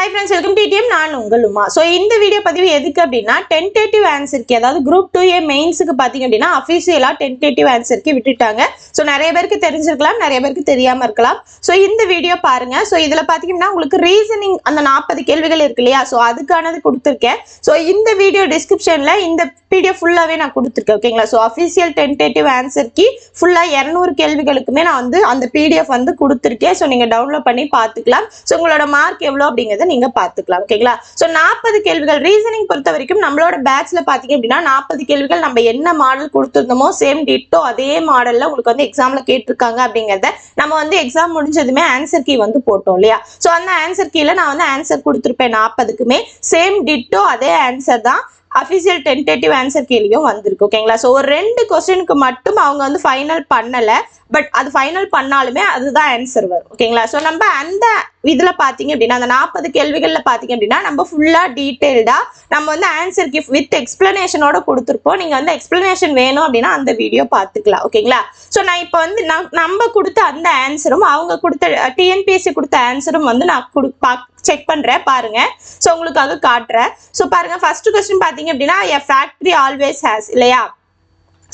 Hi friends welcome TDM நான் உங்கள் Uma. So இந்த வீடியோ பதிவு எதுக்கு அப்படின்னா டென்டேட்டிவ் ஆன்சருக்கு அதாவது குரூப் டூ ஏ மெயின்ஸுக்கு பார்த்தீங்க அப்படின்னா அஃபிஷியலாக டென்டேட்டிவ் ஆன்சருக்கு விட்டுட்டாங்க. ஸோ நிறைய பேருக்கு தெரிஞ்சிருக்கலாம் நிறைய பேருக்கு தெரியாமல் இருக்கலாம். ஸோ இந்த வீடியோ பாருங்க. ஸோ இதில் பார்த்தீங்கன்னா உங்களுக்கு ரீசனிங் அந்த நாற்பது கேள்விகள் இருக்கு இல்லையா? ஸோ அதுக்கானது கொடுத்துருக்கேன். ஸோ இந்த வீடியோ டிஸ்கிரிப்ஷனில் இந்த பிடிஎஃப் ஃபுல்லாகவே நான் கொடுத்துருக்கேன் ஓகேங்களா ஸோ அஃபிஷியல் டென்டேட்டிவ் ஆன்சருக்கு ஃபுல்லாக இரநூறு கேள்விகளுக்குமே நான் வந்து அந்த பிடிஎஃப் வந்து கொடுத்துருக்கேன். ஸோ நீங்கள் டவுன்லோட் பண்ணி பார்த்துக்கலாம். ஸோ உங்களோட மார்க் எவ்வளோ அப்படிங்கிறத நீங்க பாத்துக்கலாம் ஓகேங்களா சோ நாற்பது கேள்விகள் ரீசனிங் பொறுத்த வரைக்கும் நம்மளோட பேட்ச்ல பாத்தீங்க அப்படின்னா நாற்பது கேள்விகள் நம்ம என்ன மாடல் கொடுத்துருந்தோமோ சேம் டிட்டோ அதே மாடல்ல உங்களுக்கு வந்து எக்ஸாம்ல கேட்டிருக்காங்க அப்படிங்கறத நம்ம வந்து எக்ஸாம் முடிஞ்சதுமே ஆன்சர் கீ வந்து போட்டோம் இல்லையா? சோ அந்த ஆன்சர் கீழ நான் வந்து ஆன்சர் கொடுத்துருப்பேன் நாற்பதுக்குமே சேம் டிட்டோ அதே ஆன்சர் தான் அஃபிஷியல் டென்டேட்டிவ் ஆன்சர் கீழேயும் வந்திருக்கு ஓகேங்களா ஸோ ஒரு ரெண்டு கொஸ்டினுக்கு மட்டும் அவங்க வந்து ஃபைனல் பண்ணலை பட் அது ஃபைனல் பண்ணாலுமே அதுதான் ஆன்சர் வரும் ஓகேங்களா ஸோ நம்ம அந்த இதில் பார்த்தீங்க அப்படின்னா அந்த நாற்பது கேள்விகளில் பார்த்தீங்க அப்படின்னா நம்ம ஃபுல்லாக டீட்டெயில்டாக நம்ம வந்து ஆன்சர் கிஃப்ட் வித் எக்ஸ்பிளனேஷனோட கொடுத்துருப்போம். நீங்கள் வந்து எக்ஸ்பிளனேஷன் வேணும் அப்படின்னா அந்த வீடியோ பார்த்துக்கலாம் ஓகேங்களா ஸோ நான் இப்போ வந்து நம்ம கொடுத்த அந்த ஆன்சரும் அவங்க கொடுத்த டிஎன்பிஎஸ்சி கொடுத்த ஆன்சரும் வந்து நான் கொடு பா செக் பண்ணுறேன் பாருங்க. ஸோ உங்களுக்காக காட்டுறேன். ஸோ பாருங்க ஃபர்ஸ்ட் கொஸ்டின் பார்த்தீங்க அப்படின்னா எ ஃபேக்ட்ரி ஆல்வேஸ் ஹேஸ் இல்லையா?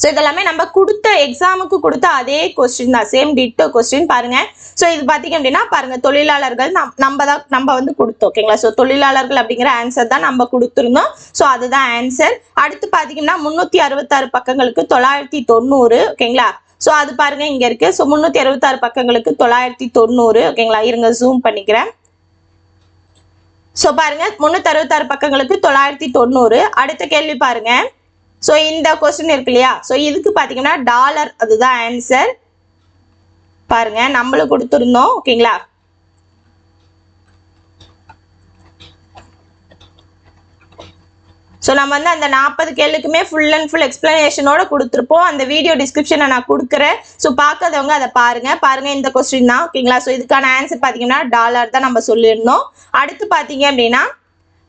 ஸோ இதெல்லாமே நம்ம கொடுத்த எக்ஸாமுக்கு கொடுத்த அதே கொஸ்டின் தான். சேம் டிட்டோ கொஸ்டின் பாருங்க. ஸோ இது பார்த்தீங்க அப்படின்னா பாருங்க தொழிலாளர்கள் நம் நம்ம தான் நம்ம வந்து கொடுத்தோம் ஓகேங்களா ஸோ தொழிலாளர்கள் அப்படிங்கிற ஆன்சர் தான் நம்ம கொடுத்துருந்தோம். ஸோ அதுதான் ஆன்சர் அடுத்து பார்த்தீங்கன்னா முந்நூற்றி அறுபத்தாறு பக்கங்களுக்கு தொள்ளாயிரத்தி தொண்ணூறு ஓகேங்களா ஸோ அது பாருங்க இங்கே இருக்கு. ஸோ முந்நூற்றி அறுபத்தாறு பக்கங்களுக்கு தொள்ளாயிரத்தி தொண்ணூறு ஓகேங்களா இருங்க ஜூம் பண்ணிக்கிறேன். ஸோ பாருங்க முந்நூற்றி அறுபத்தாறு பக்கங்களுக்கு தொள்ளாயிரத்தி தொண்ணூறு. அடுத்த கேள்வி பாருங்க. ஸோ இந்த கொஸ்டின் இருக்கு இல்லையா? ஸோ இதுக்கு பார்த்தீங்கன்னா டாலர் அதுதான் ஆன்சர் பாருங்க நம்மளும் கொடுத்துருந்தோம் ஓகேங்களா ஸோ நம்ம வந்து அந்த நாற்பது கேள்விக்குமே ஃபுல் அண்ட் ஃபுல் எக்ஸ்பிளனேஷனோட கொடுத்துருப்போம். அந்த வீடியோ டிஸ்கிரிப்ஷனை நான் கொடுக்குறேன். ஸோ பார்க்காதவங்க அதை பாருங்க. பாருங்க இந்த கொஸ்டின் தான். ஓகேங்களா ஸோ இதுக்கான ஆன்சர் பார்த்தீங்கன்னா டாலர் தான் நம்ம சொல்லியிருந்தோம். அடுத்து பார்த்தீங்க அப்படின்னா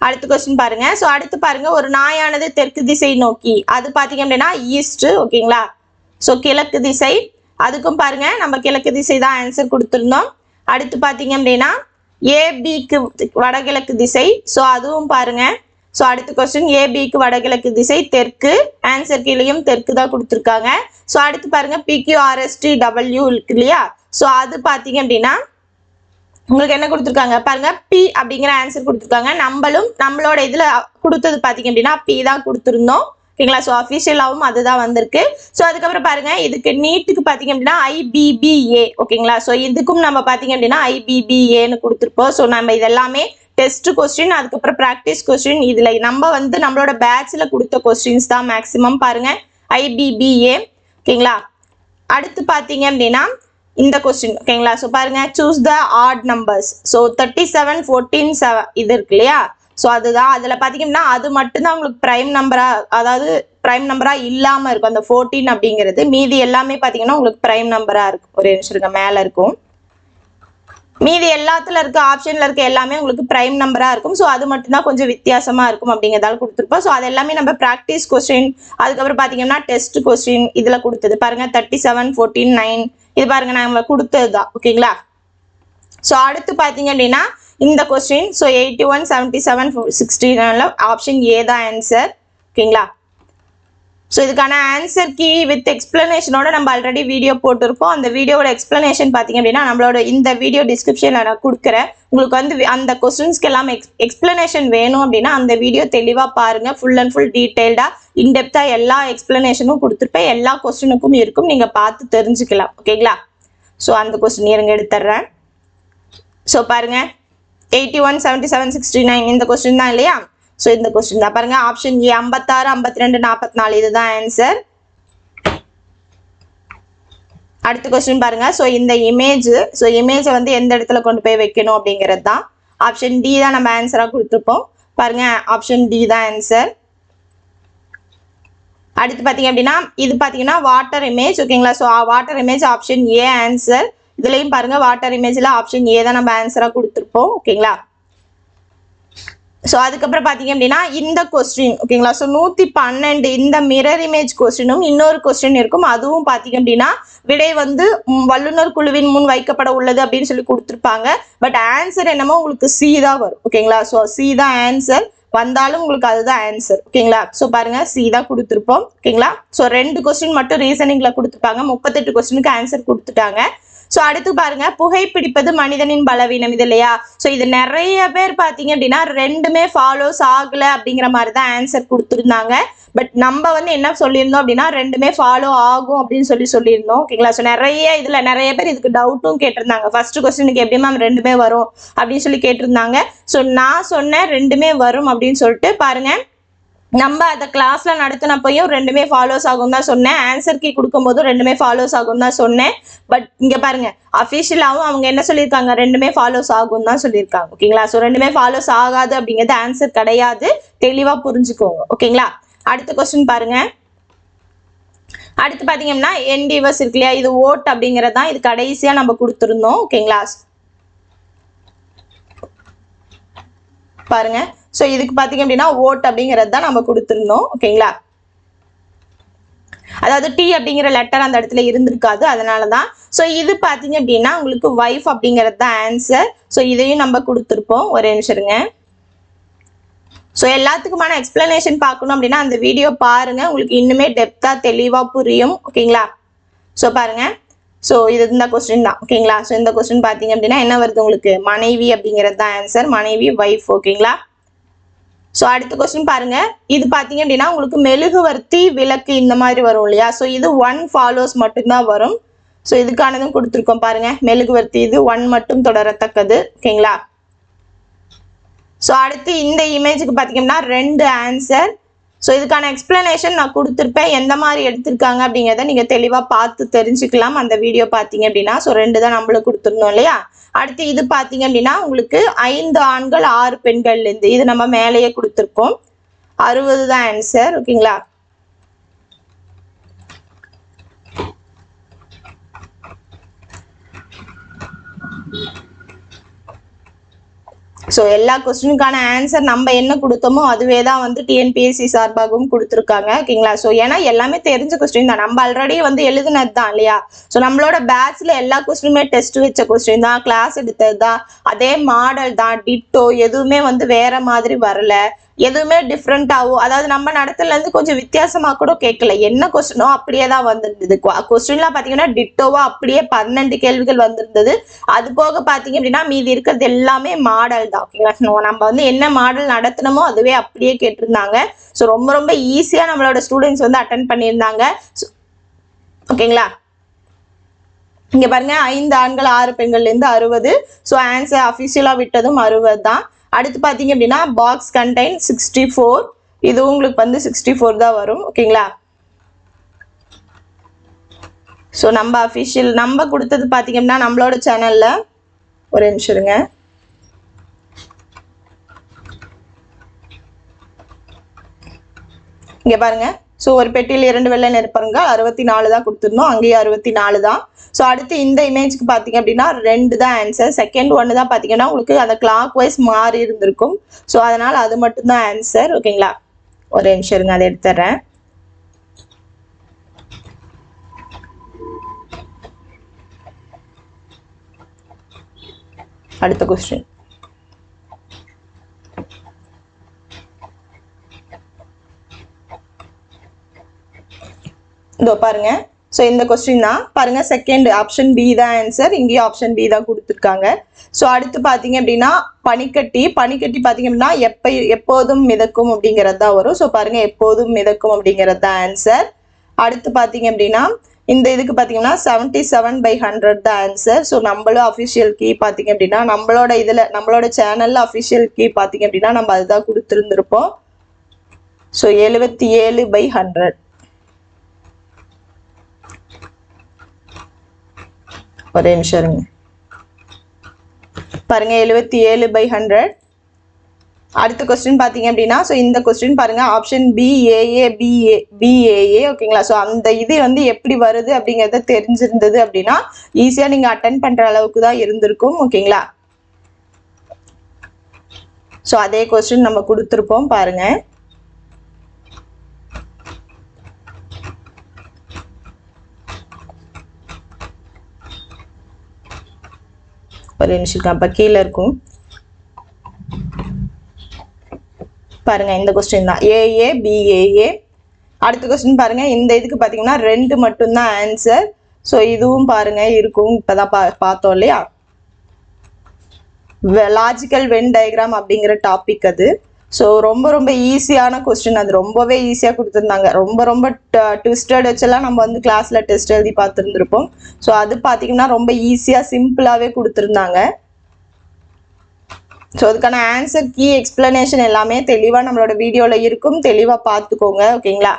அடுத்த கொஸ்டின் பாருங்க. ஸோ அடுத்து பாருங்க ஒரு நாயானது தெற்கு திசை நோக்கி. அது பார்த்தீங்க அப்படின்னா ஈஸ்ட் ஓகேங்களா ஸோ கிழக்கு திசை. அதுக்கும் பாருங்க நம்ம கிழக்கு திசை தான் ஆன்சர் கொடுத்துருந்தோம். அடுத்து பார்த்தீங்க அப்படின்னா ஏபிக்கு வடகிழக்கு திசை. ஸோ அதுவும் பாருங்கள் ஸோ அடுத்த கொஸ்டின் ஏபிக்கு வடகிழக்கு திசை தெற்கு. ஆன்சர் கீழேயும் தெற்கு தான் கொடுத்துருக்காங்க. ஸோ அடுத்து பாருங்க பிக்யூஆர்எஸ்டி டபிள்யூ இருக்கு இல்லையா? ஸோ அது பார்த்தீங்க அப்படின்னா உங்களுக்கு என்ன கொடுத்துருக்காங்க? பாருங்க பி அப்படிங்கிற ஆன்சர் கொடுத்துருக்காங்க. நம்மளும் நம்மளோட இதில் கொடுத்தது பார்த்தீங்க அப்படின்னா பி தான் கொடுத்துருந்தோம். ஓகேங்களா? ஸோ அஃபிஷியலாகவும் அதுதான் வந்திருக்கு. ஸோ அதுக்கப்புறம் பாருங்க இதுக்கு நீட்டுக்கு பார்த்தீங்க அப்படின்னா ஐபிபிஏ ஓகேங்களா? ஸோ இதுக்கும் நம்ம பார்த்தீங்க அப்படின்னா ஐபிபிஏன்னு கொடுத்துருப்போம். ஸோ நம்ம இதெல்லாமே டெஸ்ட் கொஸ்டின் அதுக்கப்புறம் ப்ராக்டிஸ் கொஸ்டின் இதில் நம்ம வந்து நம்மளோட பேட்சில் கொடுத்த கொஸ்டின்ஸ் தான் மேக்ஸிமம் பாருங்கள் ஐபிபிஏ ஓகேங்களா? அடுத்து பார்த்தீங்க அப்படின்னா இந்த கொஸ்டின் ஓகேங்களா? ஸோ பாருங்க. Choose the odd numbers so thirty seven fourteen seven இது இருக்கு இல்லையா? ஸோ அதுதான். அதில் பார்த்தீங்கன்னா அது மட்டும்தான் உங்களுக்கு ப்ரைம் நம்பராக அதாவது ப்ரைம் நம்பராக இல்லாமல் இருக்கும். அந்த ஃபோர்டீன் அப்படிங்கிறது. மீதி எல்லாமே பார்த்தீங்கன்னா உங்களுக்கு ப்ரைம் நம்பராக இருக்கும். ஒரு நிமிஷம் இருக்க மேலே இருக்கும். மீதி எல்லாத்துல இருக்க ஆப்ஷன்ல இருக்க எல்லாமே உங்களுக்கு பிரைம் நம்பரா இருக்கும். ஸோ அது மட்டும்தான் கொஞ்சம் வித்தியாசமா இருக்கும் அப்படிங்கிறதால கொடுத்துருப்போம். ஸோ அது எல்லாமே நம்ம ப்ராக்டிஸ் கொஸ்டின் அதுக்கப்புறம் பார்த்தீங்கன்னா டெஸ்ட் கொஸ்டின் இதில் கொடுத்தது. பாருங்க தேர்ட்டி செவன் ஃபோர்டீன் நைன் இது பாருங்க நம்ம கொடுத்தது தான் ஓகேங்களா ஸோ அடுத்து பார்த்தீங்க அப்படின்னா இந்த question so eighty one seventy seven சிக்ஸ்டீனில் option A தான் ஆன்சர் ஓகேங்களா ஸோ இதுக்கான ஆன்சர் கீ வித் எக்ஸ்பிளனேஷனோட நம்ம ஆல்ரெடி வீடியோ போட்டிருப்போம் அந்த வீடியோட எக்ஸ்பிளனேஷன் பார்த்தீங்க அப்படின்னா நம்மளோட இந்த வீடியோ டிஸ்கிரிப்ஷனில் நான் கொடுக்குறேன். உங்களுக்கு வந்து அந்த கொஸ்டின்ஸ்க்கு எல்லாம் எக்ஸ் எக்ஸ்பிளனேஷன் வேணும் அப்படின்னா அந்த வீடியோ தெளிவாக பாருங்கள் ஃபுல் அண்ட் ஃபுல் டீட்டெயில்டாக இன்டெப்த்தாக எல்லா எக்ஸ்பிளனேஷனும் கொடுத்துருப்பேன். எல்லா கொஸ்டினுக்கும் இருக்கும். நீங்கள் பார்த்து தெரிஞ்சுக்கலாம். ஓகேங்களா? ஸோ அந்த கொஸ்டின் இருங்க எடுத்துட்றேன். ஸோ பாருங்கள் eighty one seventy seven sixty nine இந்த கொஸ்டின் தான் இல்லையா? ஸோ இந்த கொஸ்டின் தான். பாருங்க ஆப்ஷன் ஏ ஐம்பத்தாறு ஐம்பத்தி ரெண்டு நாற்பத்தி நாலு இதுதான் ஆன்சர் அடுத்த கொஸ்டின் பாருங்க. ஸோ இந்த இமேஜ் ஸோ இமேஜை வந்து எந்த இடத்துல கொண்டு போய் வைக்கணும் அப்படிங்கிறது தான். ஆப்ஷன் டி தான் நம்ம ஆன்சராக கொடுத்துருப்போம். பாருங்க ஆப்ஷன் டி தான் ஆன்சர் அடுத்து பார்த்தீங்க அப்படின்னா இது பார்த்தீங்கன்னா வாட்டர் இமேஜ் ஓகேங்களா so water image option A answer இதுலேயும் பாருங்க வாட்டர் இமேஜில் ஆப்ஷன் ஏ தான் நம்ம ஆன்சராக கொடுத்துருப்போம் ஓகேங்களா ஸோ அதுக்கப்புறம் பார்த்தீங்க அப்படின்னா இந்த கொஸ்டின் ஓகேங்களா ஸோ நூற்றி பன்னெண்டு இந்த மிரர் இமேஜ் கொஸ்டினும் இன்னொரு கொஸ்டின் இருக்கும். அதுவும் பார்த்தீங்க அப்படின்னா விடை வந்து வல்லுநர் குழுவின் முன் வைக்கப்பட உள்ளது அப்படின்னு சொல்லி கொடுத்துருப்பாங்க. பட் ஆன்சர் என்னமோ உங்களுக்கு சி தான் வரும் ஓகேங்களா ஸோ சி தான் ஆன்சர் வந்தாலும் உங்களுக்கு அதுதான் ஆன்சர் ஓகேங்களா ஸோ பாருங்க சி தான் கொடுத்துருப்போம் ஓகேங்களா ஸோ ரெண்டு கொஸ்டின் மட்டும் ரீசனிங்ல கொடுத்துருப்பாங்க. முப்பத்தெட்டு கொஸ்டினுக்கு ஆன்சர் கொடுத்துட்டாங்க. ஸோ அடுத்து பாருங்க புகைப்பிடிப்பது மனிதனின் பலவீனம் இது இல்லையா? ஸோ இது நிறைய பேர் பார்த்தீங்க அப்படின்னா ரெண்டுமே ஃபாலோஸ் ஆகலை அப்படிங்கிற மாதிரி தான் ஆன்சர் கொடுத்துருந்தாங்க. பட் நம்ம வந்து என்ன சொல்லியிருந்தோம் அப்படின்னா ரெண்டுமே ஃபாலோ ஆகும் அப்படின்னு சொல்லி சொல்லியிருந்தோம். ஓகேங்களா ஸோ நிறைய இதில் நிறைய பேர் இதுக்கு டவுட்டும் கேட்டிருந்தாங்க. ஃபர்ஸ்ட் கொஸ்டினுக்கு எப்படி மேம் ரெண்டுமே வரும் அப்படின்னு சொல்லி கேட்டிருந்தாங்க. ஸோ நான் சொன்னேன் ரெண்டுமே வரும் அப்படின்னு சொல்லிட்டு பாருங்கள் நம்ம அதை கிளாஸ்ல நடத்தினப்பையும் ரெண்டுமே ஃபாலோஸ் ஆகும் தான் சொன்னேன். ஆன்சர் கீ கொடுக்கும்போதும் ரெண்டுமே ஃபாலோஸ் ஆகும் தான் சொன்னேன். பட் இங்க பாருங்க அஃபிஷியலாகவும் அவங்க என்ன சொல்லியிருக்காங்க? ரெண்டுமே ஃபாலோஸ் ஆகும் தான் சொல்லியிருக்காங்க. ஓகேங்களா ஸோ ரெண்டுமே ஃபாலோஸ் ஆகாது அப்படிங்கிறது ஆன்சர் கிடையாது. தெளிவா புரிஞ்சுக்கோங்க. ஓகேங்களா அடுத்த கொஸ்டின் பாருங்க. அடுத்து பாத்தீங்கன்னா என்டிவர்ஸ் இருக்கு இல்லையா? இது ஓட் அப்படிங்கிறது தான் இது கடைசியா நம்ம கொடுத்துருந்தோம். ஓகேங்களா பாருங்க. ஸோ இதுக்கு பார்த்தீங்க அப்படின்னா ஓட் அப்படிங்கிறது தான் நம்ம கொடுத்துருந்தோம். ஓகேங்களா? அதாவது டி அப்படிங்கிற லெட்டர் அந்த இடத்துல இருந்திருக்காது. அதனால தான் ஸோ இது பார்த்தீங்க அப்படின்னா உங்களுக்கு ஒய்ஃப் அப்படிங்கிறது தான் ஆன்சர் ஸோ இதையும் நம்ம கொடுத்துருப்போம். ஒரே நிமிஷருங்க ஸோ எல்லாத்துக்குமான எக்ஸ்பிளனேஷன் பார்க்கணும் அப்படின்னா அந்த வீடியோ பாருங்க. உங்களுக்கு இன்னுமே டெப்த்தாக தெளிவாக புரியும். ஓகேங்களா? ஸோ பாருங்க. ஸோ இது இந்த கொஸ்டின் தான். ஓகேங்களா? ஸோ இந்த கொஸ்டின் பார்த்தீங்க அப்படின்னா என்ன வருது உங்களுக்கு? மனைவி அப்படிங்கிறது தான் ஆன்சர் மனைவி ஒய்ஃப் ஓகேங்களா? ஸோ அடுத்த கொஸ்டின் பாருங்க. இது பார்த்தீங்க அப்படின்னா உங்களுக்கு மெழுகுவர்த்தி விளக்கு இந்த மாதிரி வரும் இல்லையா? ஸோ இது ஒன் ஃபாலோஸ் மட்டும்தான் வரும். ஸோ இதுக்கானதும் கொடுத்துருக்கோம் பாருங்க. மெழுகுவர்த்தி இது ஒன் மட்டும் தொடரத்தக்கது. ஓகேங்களா? ஸோ அடுத்து இந்த இமேஜுக்கு பார்த்தீங்கன்னா ரெண்டு ஆன்சர் ஸோ இதுக்கான எக்ஸ்பிளனேஷன் நான் கொடுத்துருப்பேன். எந்த மாதிரி எடுத்திருக்காங்க அப்படிங்கிறத நீங்கள் தெளிவாக பார்த்து தெரிஞ்சுக்கலாம். அந்த வீடியோ பார்த்தீங்க அப்படின்னா ஸோ ரெண்டு தான் நம்மளுக்கு கொடுத்துருந்தோம் இல்லையா? அடுத்து இது பார்த்தீங்க அப்படின்னா உங்களுக்கு ஐந்து ஆண்கள் ஆறு பெண்கள்லேருந்து இது நம்ம மேலேயே கொடுத்துருக்கோம். அறுபது தான் ஆன்சர் ஓகேங்களா? ஸோ எல்லா கொஸ்டினுக்கான ஆன்சர் நம்ம என்ன கொடுத்தோமோ அதுவே தான் வந்து டிஎன்பிஎஸ்சி சார்பாகவும் கொடுத்துருக்காங்க. ஓகேங்களா? ஸோ ஏன்னா எல்லாமே தெரிஞ்ச கொஸ்டின் தான். நம்ம ஆல்ரெடி வந்து எழுதுனது தான் இல்லையா? ஸோ நம்மளோட பேட்ச்ல எல்லா கொஸ்டினுமே டெஸ்ட் வச்ச கொஸ்டின் தான் கிளாஸ் எடுத்தது தான். அதே மாடல் தான் டிட்டோ எதுவுமே வந்து வேற மாதிரி வரல. எதுவுமே டிஃப்ரெண்ட்டாகவும் அதாவது நம்ம நடத்துல இருந்து கொஞ்சம் வித்தியாசமா கூட கேட்கல. என்ன கொஸ்டினோ அப்படியே தான் வந்திருந்தது. கொஸ்டின்லாம் பார்த்தீங்கன்னா டிட்டோவா அப்படியே பன்னெண்டு கேள்விகள் வந்திருந்தது. அது போக பார்த்தீங்க அப்படின்னா மீதி இருக்கிறது எல்லாமே மாடல் தான். ஓகேங்களா நம்ம- நம்ம வந்து என்ன மாடல் நடத்தினமோ அதுவே அப்படியே கேட்டிருந்தாங்க. ஸோ ரொம்ப ரொம்ப ஈஸியாக நம்மளோட ஸ்டூடெண்ட்ஸ் வந்து அட்டன் பண்ணியிருந்தாங்க. ஓகேங்களா இங்க பாருங்க ஐந்து ஆண்கள் ஆறு பெண்கள்ல இருந்து அறுபது. ஸோ ஆன்சர் அஃபிஷியலா விட்டதும் அறுபது தான் அடுத்து பார்த்தீங்க அப்படின்னா பாக்ஸ் கண்டைன் சிக்ஸ்டி ஃபோர் இது உங்களுக்கு வந்து சிக்ஸ்டி ஃபோர் தான் வரும் ஓகேங்களா? ஸோ நம்ம அஃபிஷியல் நம்ம கொடுத்தது பார்த்தீங்க அப்படின்னா நம்மளோட சேனலில் ஒரு நிமிஷருங்க இங்கே பாருங்கள் ஸோ ஒரு பெட்டியில் இரண்டு வெள்ளை நெருப்பருங்க அறுபத்தி நாலு தான் கொடுத்துருந்தோம். அங்கேயும் அறுபத்தி நாலு தான். ஸோ அடுத்து இந்த இமேஜ்க்கு பார்த்தீங்க அப்படின்னா ரெண்டு தான் ஆன்சர் செகண்ட் ஒன்று தான் பார்த்தீங்கன்னா உங்களுக்கு அந்த கிளாக் வைஸ் மாறி இருந்திருக்கும். ஸோ அதனால் அது மட்டும்தான் ஆன்சர் ஓகேங்களா ஒரு நிமிஷம் இருங்க அதை எடுத்துறேன். அடுத்த கொஸ்டின் இதோ பாருங்க. ஸோ இந்த கொஸ்டின் தான். பாருங்க செகண்ட் ஆப்ஷன் பி தான் ஆன்சர் இங்கேயும் ஆப்ஷன் பி தான் கொடுத்துருக்காங்க. ஸோ அடுத்து பார்த்தீங்க அப்படின்னா பனிக்கட்டி. பனிக்கட்டி பார்த்தீங்க அப்படின்னா எப்ப எப்போதும் மிதக்கும் அப்படிங்கிறது தான் வரும். ஸோ பாருங்க எப்போதும் மிதக்கும் அப்படிங்கிறது தான் ஆன்சர் அடுத்து பார்த்தீங்க அப்படின்னா இந்த இதுக்கு பார்த்தீங்கன்னா செவன்டி செவன் பை ஹண்ட்ரட் தான் ஆன்சர் ஸோ நம்மளும் அஃபிஷியல் கீ பார்த்தீங்க அப்படின்னா நம்மளோட இதில் நம்மளோட சேனலில் அஃபிஷியல் கீ பார்த்தீங்க அப்படின்னா நம்ம அதுதான் கொடுத்துருந்துருப்போம். ஸோ எழுபத்தி ஏழு பை ஹண்ட்ரட் ஒரே நிமிஷம் இருங்க. பாருங்க எழுபத்தி ஏழு பை ஹண்ட்ரட் அடுத்த கொஸ்டின் பார்த்தீங்க அப்படின்னா ஸோ இந்த கொஸ்டின் பாருங்க option B A A B A B A A ஓகேங்களா ஸோ அந்த இது வந்து எப்படி வருது அப்படிங்கிறத தெரிஞ்சிருந்தது அப்படின்னா ஈஸியாக நீங்கள் அட்டன் பண்ணுற அளவுக்கு தான் இருந்திருக்கும் ஓகேங்களா ஸோ அதே கொஸ்டின் நம்ம கொடுத்துருப்போம் பாருங்கள் ஒரு நிமிஷம் அப்போ கீழே இருக்கும். பாருங்க இந்த கொஸ்டின் தான். ஏஏ பிஏஏ அடுத்த கொஸ்டின் பாருங்க இந்த இதுக்கு பார்த்தீங்கன்னா ரெண்டு மட்டும்தான் ஆன்சர் ஸோ இதுவும் பாருங்க இருக்கும். இப்போதான் பா பார்த்தோம் இல்லையா? லாஜிக்கல் வென் டயக்ராம் அப்படிங்கிற டாபிக் அது. ஸோ ரொம்ப ரொம்ப ஈஸியான கொஸ்டின் அது ரொம்பவே ஈஸியாக கொடுத்துருந்தாங்க. ரொம்ப ரொம்ப ட்விஸ்டட் வச்செல்லாம் நம்ம வந்து கிளாஸில் டெஸ்ட் எழுதி பார்த்துருந்துருப்போம். ஸோ அது பார்த்தீங்கன்னா ரொம்ப ஈஸியாக சிம்பிளாகவே கொடுத்துருந்தாங்க. ஸோ அதுக்கான ஆன்சர் கீ எக்ஸ்பிளனேஷன் எல்லாமே தெளிவாக நம்மளோட வீடியோவில் இருக்கும். தெளிவாக பார்த்துக்கோங்க. ஓகேங்களா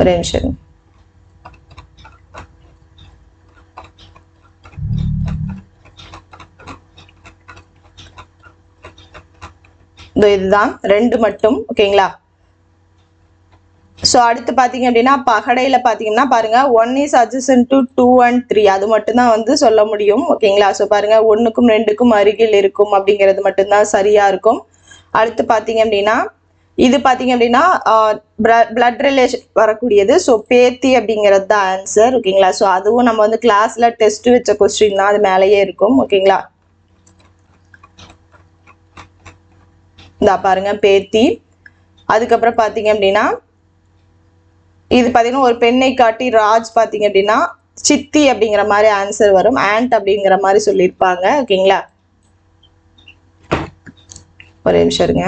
ஒரு நிமிஷம் இந்த இதுதான். ரெண்டு மட்டும். ஓகேங்களா ஸோ அடுத்து பார்த்தீங்க அப்படின்னா பகடையில் பார்த்தீங்கன்னா பாருங்கள் one is adjacent to two and three அது மட்டும்தான் வந்து சொல்ல முடியும். ஓகேங்களா ஸோ பாருங்கள் ஒன்றுக்கும் ரெண்டுக்கும் அருகில் இருக்கும் அப்படிங்கிறது மட்டும்தான் சரியாக இருக்கும். அடுத்து பார்த்தீங்க அப்படின்னா இது பார்த்தீங்க அப்படின்னா பிளட் ரிலேஷன் வரக்கூடியது. ஸோ பேத்தி அப்படிங்கிறது தான் ஆன்சர் ஓகேங்களா ஸோ அதுவும் நம்ம வந்து கிளாஸில் டெஸ்ட் வச்ச கொஸ்டின் தான். அது மேலேயே இருக்கும். ஓகேங்களா இந்தா பாருங்க பேத்தி. அதுக்கப்புறம் பார்த்தீங்க அப்படின்னா இது பார்த்தீங்கன்னா ஒரு பெண்ணை காட்டி ராஜ் பார்த்தீங்க அப்படின்னா சித்தி அப்படிங்கிற மாதிரி ஆன்சர் வரும். ஆண்ட் அப்படிங்கிற மாதிரி சொல்லியிருப்பாங்க ஓகேங்களா? ஒரு நிமிஷம் இருங்க.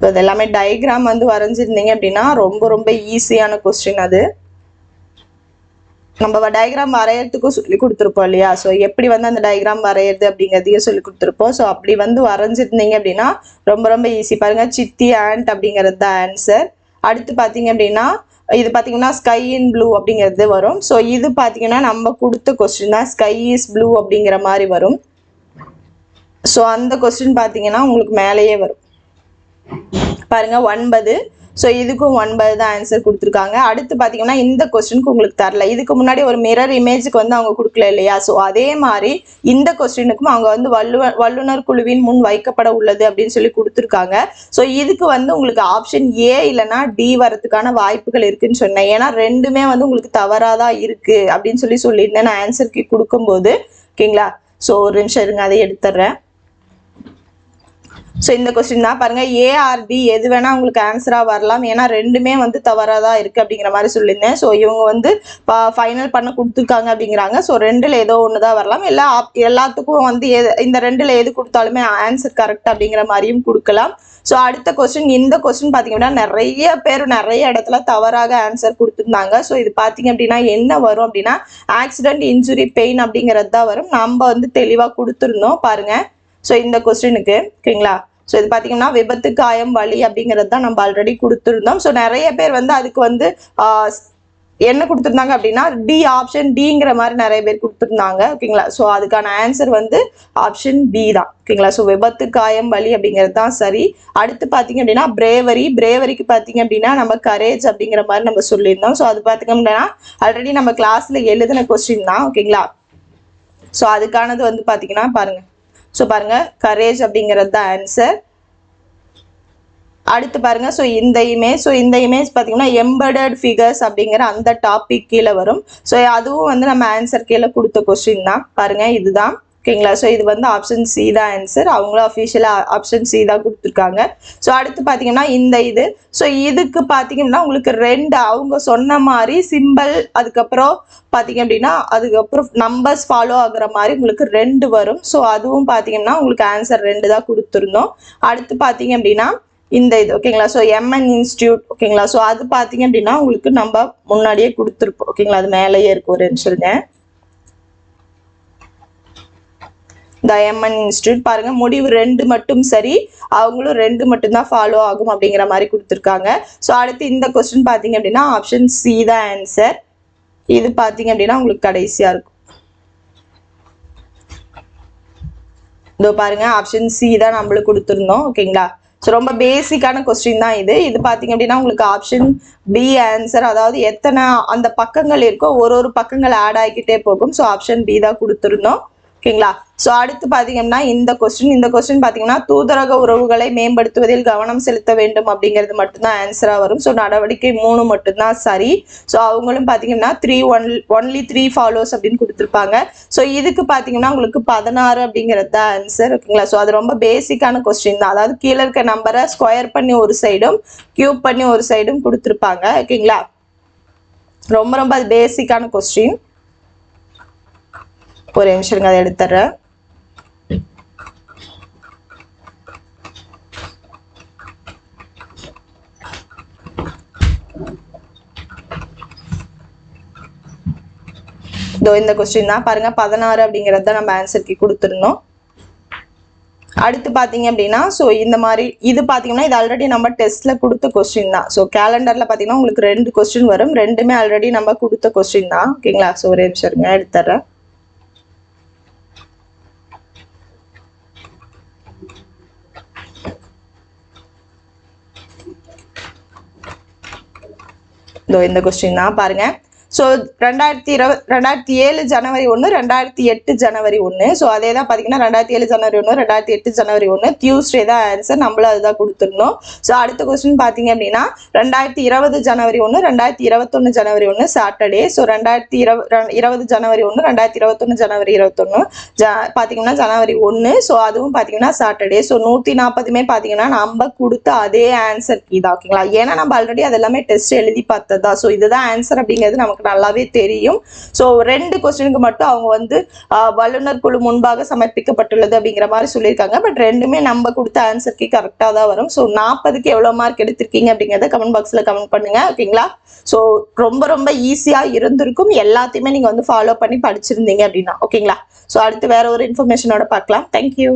இது எல்லாமே டயக்ராம் வந்து வரைஞ்சிருந்தீங்க அப்படின்னா ரொம்ப ரொம்ப ஈஸியான கொஸ்டின் அது. நம்ம டயக்ராம் வரையறதுக்கும் சொல்லி கொடுத்துருப்போம் இல்லையா? ஸோ எப்படி வந்து அந்த டயக்ராம் வரையிறது அப்படிங்கிறதையும் சொல்லி கொடுத்துருப்போம். ஸோ அப்படி வந்து வரைஞ்சிருந்தீங்க அப்படின்னா ரொம்ப ரொம்ப ஈஸி பாருங்க சித்தி ஆண்ட் அப்படிங்கிறது தான் ஆன்சர் அடுத்து பார்த்தீங்க அப்படின்னா இது பார்த்தீங்கன்னா ஸ்கை இன் ப்ளூ அப்படிங்கிறது வரும். ஸோ இது பார்த்தீங்கன்னா நம்ம கொடுத்த கொஸ்டின் தான். ஸ்கை இஸ் ப்ளூ அப்படிங்கிற மாதிரி வரும். ஸோ அந்த கொஸ்டின் பார்த்தீங்கன்னா உங்களுக்கு மேலேயே வரும். பாருங்க ஒன்பது. ஸோ இதுக்கும் ஒன்பது தான் ஆன்சர் கொடுத்துருக்காங்க. அடுத்து பார்த்தீங்கன்னா இந்த கொஸ்டினுக்கு உங்களுக்கு தரல. இதுக்கு முன்னாடி ஒரு மிரர் இமேஜுக்கு வந்து அவங்க கொடுக்கல இல்லையா? ஸோ அதே மாதிரி இந்த கொஸ்டினுக்கும் அவங்க வந்து வல்லுவ வல்லுநர் குழுவின் முன் வைக்கப்பட உள்ளது அப்படின்னு சொல்லி கொடுத்துருக்காங்க. ஸோ இதுக்கு வந்து உங்களுக்கு ஆப்ஷன் ஏ இல்லைன்னா டி வரதுக்கான வாய்ப்புகள் இருக்குன்னு சொன்னேன். ஏன்னா ரெண்டுமே வந்து உங்களுக்கு தவறாக தான் இருக்குது அப்படின்னு சொல்லி சொல்லியிருந்தேன். நான் ஆன்சருக்கு கொடுக்கும்போது. ஓகேங்களா? ஸோ ஒரு நிமிஷம் இருங்க அதை எடுத்துட்றேன் ஸோ இந்த கொஸ்டின் தான் பாருங்க. ஏஆர்டி எது வேணா உங்களுக்கு ஆன்சராக வரலாம். ஏன்னா ரெண்டுமே வந்து தவறாக தான் இருக்கு அப்படிங்கிற மாதிரி சொல்லியிருந்தேன். ஸோ இவங்க வந்து ஃபைனல் பண்ண கொடுத்துருக்காங்க அப்படிங்கிறாங்க. ஸோ ரெண்டுல ஏதோ ஒன்று தான் வரலாம். எல்லா எல்லாத்துக்கும் வந்து இந்த ரெண்டுல எது கொடுத்தாலுமே ஆன்சர் கரெக்ட் அப்படிங்கிற மாதிரியும் கொடுக்கலாம். ஸோ அடுத்த கொஸ்டின் இந்த கொஸ்டின் பார்த்தீங்கன்னா நிறைய பேர் நிறைய இடத்துல தவறாக ஆன்சர் கொடுத்துருந்தாங்க. ஸோ இது பார்த்தீங்க அப்படின்னா என்ன வரும் அப்படின்னா ஆக்சிடென்ட் இன்ஜுரி பெயின் அப்படிங்கிறது தான் வரும். நம்ம வந்து தெளிவாக கொடுத்துருந்தோம் பாருங்க. ஸோ இந்த கொஸ்டினுக்கு ஓகேங்களா? ஸோ இது பார்த்தீங்கன்னா விபத்து காயம் வலி அப்படிங்கிறது தான் நம்ம ஆல்ரெடி கொடுத்துருந்தோம். ஸோ நிறைய பேர் வந்து அதுக்கு வந்து என்ன கொடுத்துருந்தாங்க அப்படின்னா டி ஆப்ஷன் டிங்கிற மாதிரி நிறைய பேர் கொடுத்துருந்தாங்க. ஓகேங்களா ஸோ அதுக்கான ஆன்சர் வந்து ஆப்ஷன் பி தான். ஓகேங்களா ஸோ விபத்து காயம் வலி அப்படிங்கிறது தான் சரி. அடுத்து பார்த்தீங்க அப்படின்னா பிரேவரி பிரேவரிக்கு பார்த்தீங்க அப்படின்னா நம்ம கரேஜ் அப்படிங்கிற மாதிரி நம்ம சொல்லியிருந்தோம். ஸோ அது பார்த்தீங்க அப்படின்னா ஆல்ரெடி நம்ம கிளாஸில் எழுதின கொஸ்டின் தான். ஓகேங்களா ஸோ அதுக்கானது வந்து பார்த்தீங்கன்னா பாருங்கள் ஸோ பாருங்க கரேஜ் அப்படிங்கிறது தான் ஆன்சர் அடுத்து பாருங்க ஸோ இந்த இமேஜ் ஸோ இந்த இமேஜ் பார்த்தீங்கன்னா எம்பர்டட் ஃபிகர்ஸ் அப்படிங்கிற அந்த டாபிக் கீழே வரும். ஸோ அதுவும் வந்து நம்ம ஆன்சர் கீழே கொடுத்த கொஸ்டின் தான். பாருங்க இதுதான். ஓகேங்களா? ஸோ இது வந்து ஆப்ஷன் சி தான் ஆன்சர் அவங்களும் அஃபிஷியலாக ஆப்ஷன் சி தான் கொடுத்துருக்காங்க. ஸோ அடுத்து பார்த்தீங்கன்னா இந்த இது. ஸோ இதுக்கு பார்த்தீங்கன்னா உங்களுக்கு ரெண்டு அவங்க சொன்ன மாதிரி சிம்பிள் அதுக்கப்புறம் பார்த்தீங்க அப்படின்னா அதுக்கப்புறம் நம்பர்ஸ் ஃபாலோ ஆகுற மாதிரி உங்களுக்கு ரெண்டு வரும். ஸோ அதுவும் பார்த்தீங்கன்னா உங்களுக்கு ஆன்சர் ரெண்டு தான் கொடுத்துருந்தோம். அடுத்து பார்த்தீங்க அப்படின்னா இந்த இது. ஓகேங்களா? ஸோ எம்என் இன்ஸ்டியூட் ஓகேங்களா? ஸோ அது பார்த்தீங்க அப்படின்னா உங்களுக்கு நம்ம முன்னாடியே கொடுத்துருப்போம். ஓகேங்களா? அது மேலேயே இருக்கும் ஒரு நிமிஷம் இருங்க இந்த எம்என் இன்ஸ்டியூட் பாருங்க முடிவு ரெண்டு மட்டும் சரி அவங்களும் ரெண்டு மட்டும்தான் ஃபாலோ ஆகும் அப்படிங்கிற மாதிரி கொடுத்துருக்காங்க. ஸோ அடுத்து இந்த கொஸ்டின் பார்த்தீங்க அப்படின்னா ஆப்ஷன் சி தான் ஆன்சர் இது பார்த்தீங்க அப்படின்னா உங்களுக்கு கடைசியா இருக்கும். இதோ பாருங்க ஆப்ஷன் சி தான் நம்மளுக்கு கொடுத்துருந்தோம் ஓகேங்களா ஸோ ரொம்ப பேசிக்கான கொஸ்டின் தான் இது. இது பார்த்தீங்க அப்படின்னா உங்களுக்கு ஆப்ஷன் பி ஆன்சர் அதாவது எத்தனை அந்த பக்கங்கள் இருக்கோ ஒரு ஒரு பக்கங்கள் ஆட் ஆகிக்கிட்டே போகும். ஸோ ஆப்ஷன் பி தான் கொடுத்துருந்தோம். ஓகேங்களா? ஸோ அடுத்து பார்த்தீங்கன்னா இந்த கொஸ்டின் இந்த கொஸ்டின் பார்த்தீங்கன்னா தூதரக உறவுகளை மேம்படுத்துவதில் கவனம் செலுத்த வேண்டும் அப்படிங்கிறது மட்டும்தான் ஆன்சராக வரும். ஸோ நடவடிக்கை மூணு மட்டும்தான் சரி. ஸோ அவங்களும் பார்த்தீங்கன்னா three one only three follows அப்படின்னு கொடுத்துருப்பாங்க. ஸோ இதுக்கு பார்த்தீங்கன்னா உங்களுக்கு பதினாறு அப்படிங்கிறது தான் ஆன்சர் ஓகேங்களா? ஸோ அது ரொம்ப பேசிக்கான கொஸ்டின் தான். அதாவது கீழே இருக்க நம்பரை ஸ்கொயர் பண்ணி ஒரு சைடும் கியூப் பண்ணி ஒரு சைடும் கொடுத்துருப்பாங்க. ஓகேங்களா? ரொம்ப ரொம்ப அது பேசிக்கான கொஸ்டின் ஒரு நிமிஷம் அதை எடுத்துறேன் இதோ இந்த கொஸ்டின் தான். பாருங்க பதினாறு அப்படிங்கிறது தான் நம்ம ஆன்சருக்கு கொடுத்துருந்தோம் அடுத்து பார்த்தீங்க அப்படின்னா ஸோ இந்த மாதிரி இது பார்த்தீங்கன்னா இது ஆல்ரெடி நம்ம டெஸ்ட்ல கொடுத்த கொஸ்டின் தான். ஸோ கேலண்டர்ல பார்த்தீங்கன்னா உங்களுக்கு ரெண்டு கொஸ்டின் வரும். ரெண்டுமே ஆல்ரெடி நம்ம கொடுத்த கொஸ்டின் தான். ஓகேங்களா ஸோ ஒரு நிமிஷம் எடுத்துட்றேன். இந்த கொஸ்டின் தான் பாருங்க. ஸோ ரெண்டாயிரத்தி இருபது ரெண்டாயிரத்தி ஏழு ஜனவரி ஒன்று ரெண்டாயிரத்தி எட்டு ஜனவரி ஒன்று ஸோ அதே தான் பார்த்தீங்கன்னா ரெண்டாயிரத்தி ஏழு ஜனவரி ஒன்று ரெண்டாயிரத்தி எட்டு ஜனவரி ஒன்று டியூஸ்டே தான் ஆன்சர் நம்மளும் அதுதான் கொடுத்துருந்தோம் ஸோ அடுத்த கொஸ்டின் பார்த்தீங்க அப்படின்னா ரெண்டாயிரத்தி இருபது ஜனவரி ஒன்று ரெண்டாயிரத்தி இருபத்தொன்று ஜனவரி ஒன்று சாட்டர்டே ஸோ ரெண்டாயிரத்தி இருபது இருபது ஜனவரி ஒன்று ரெண்டாயிரத்தி இருபத்தொன்று ஜனவரி இருபத்தொன்று ஜ பார்த்தீங்கன்னா ஜனவரி ஒன்று ஸோ அதுவும் பார்த்தீங்கன்னா சாட்டர்டே ஸோ நூற்றி நாற்பதுமே பார்த்தீங்கன்னா நம்ம கொடுத்த அதே ஆன்சர் கீ ஓகேங்களா? ஏன்னா நம்ம ஆல்ரெடி அது எல்லாமே டெஸ்ட் எழுதி பார்த்தது. தான் ஸோ இதுதான் ஆன்சர் அப்படிங்கிறது நமக்கு நல்லாவே தெரியும். ஸோ ரெண்டு கொஸ்டினுக்கு மட்டும் அவங்க வந்து வல்லுநர் வல்லுனர் குழு முன்பாக சமர்ப்பிக்கப்பட்டுள்ளது அப்படிங்கிற மாதிரி சொல்லியிருக்காங்க. பட் ரெண்டுமே நம்ம கொடுத்த ஆன்சருக்கு கரெக்டாக தான் வரும். ஸோ நாற்பதுக்கு எவ்வளோ மார்க் எடுத்திருக்கீங்க அப்படிங்கிறத கமெண்ட் பாக்ஸில் கமெண்ட் பண்ணுங்க. ஓகேங்களா ஸோ ரொம்ப ரொம்ப ஈஸியாக இருந்திருக்கும். எல்லாத்தையுமே நீங்கள் வந்து ஃபாலோ பண்ணி படிச்சிருந்தீங்க அப்படின்னா. ஓகேங்களா ஸோ அடுத்து வேற ஒரு இன்ஃபர்மேஷனோட பார்க்கலாம். தேங்க்யூ